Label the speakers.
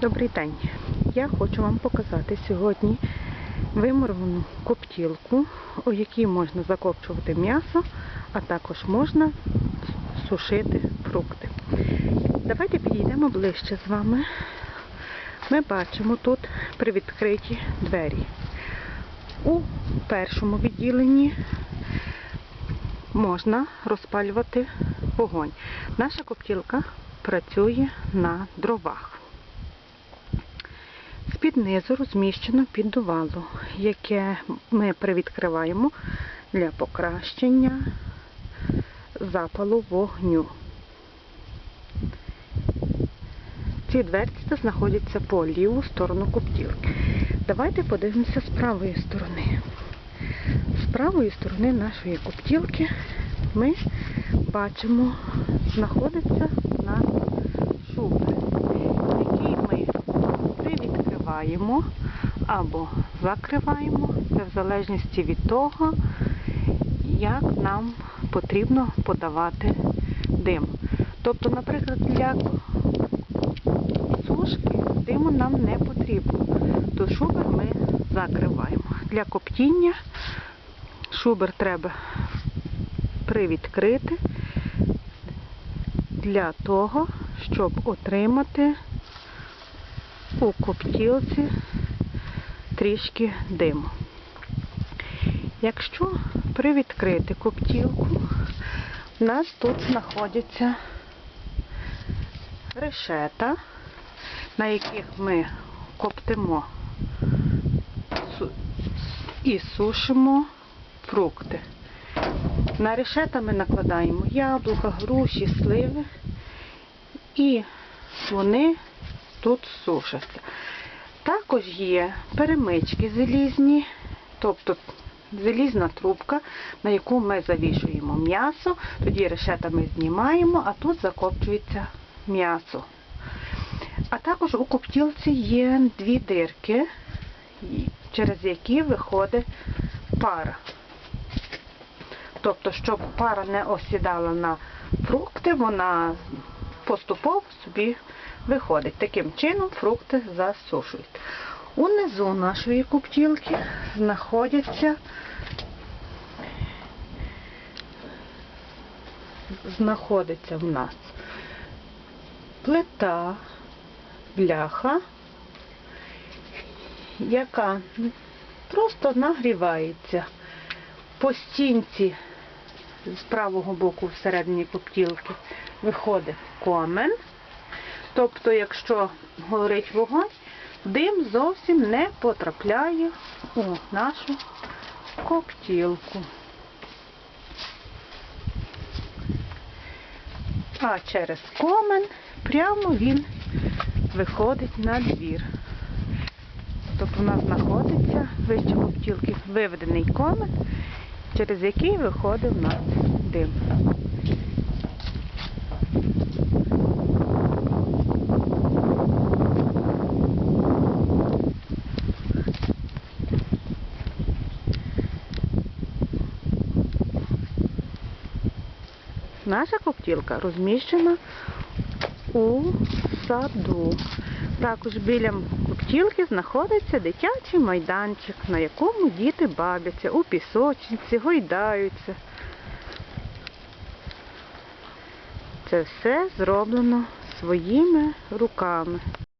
Speaker 1: Добрий день. Я хочу вам показати сьогодні вимуровану коптілку, у якій можна закопчувати м'ясо, а також можна сушити фрукти. Давайте підійдемо ближче з вами. Ми бачимо тут привідкриті двері. У першому відділенні можна розпалювати вогонь. Наша коптілка працює на дровах. З-під низу розміщено піддувало, яке ми привідкриваємо для покращення запалу вогню. Ці дверці знаходяться по ліву сторону коптілки. Давайте подивимося з правої сторони. З правої сторони нашої коптілки ми бачимо, знаходиться у нас шубер, привідкриваємо або закриваємо, це в залежності від того, як нам потрібно подавати дим. Тобто, наприклад, для сушки диму нам не потрібно, то шубер ми закриваємо. Для коптіння шубер треба привідкрити для того, щоб отримати у коптілці трішки диму. Якщо привідкрити коптілку, у нас тут знаходяться решета, на яких ми коптимо і сушимо фрукти. На решета ми накладаємо яблука, груші, сливи і вони тут сушаться. Також є перемички залізні, тобто залізна трубка, на яку ми завішуємо м'ясо, тоді решета ми знімаємо, а тут закопчується м'ясо. А також у коптілці є дві дирки, через які виходить пара. Тобто, щоб пара не осідала на фрукти, вона поступово собі виходить. Таким чином фрукти засушують. Унизу нашої коптілки знаходяться знаходиться в нас плита, бляха, яка просто нагрівається по стінці з правого боку всередині коптілки виходить комен. Тобто, якщо горить вогонь, дим зовсім не потрапляє у нашу коптілку. А через комен прямо він виходить на двір. Тобто у нас знаходиться вище коптілки виведений комен, через який виходить в нас дим. Наша коптілка розміщена у саду. Також біля коптілки знаходиться дитячий майданчик, на якому діти бавляться у пісочниці, гойдаються. Це все зроблено своїми руками.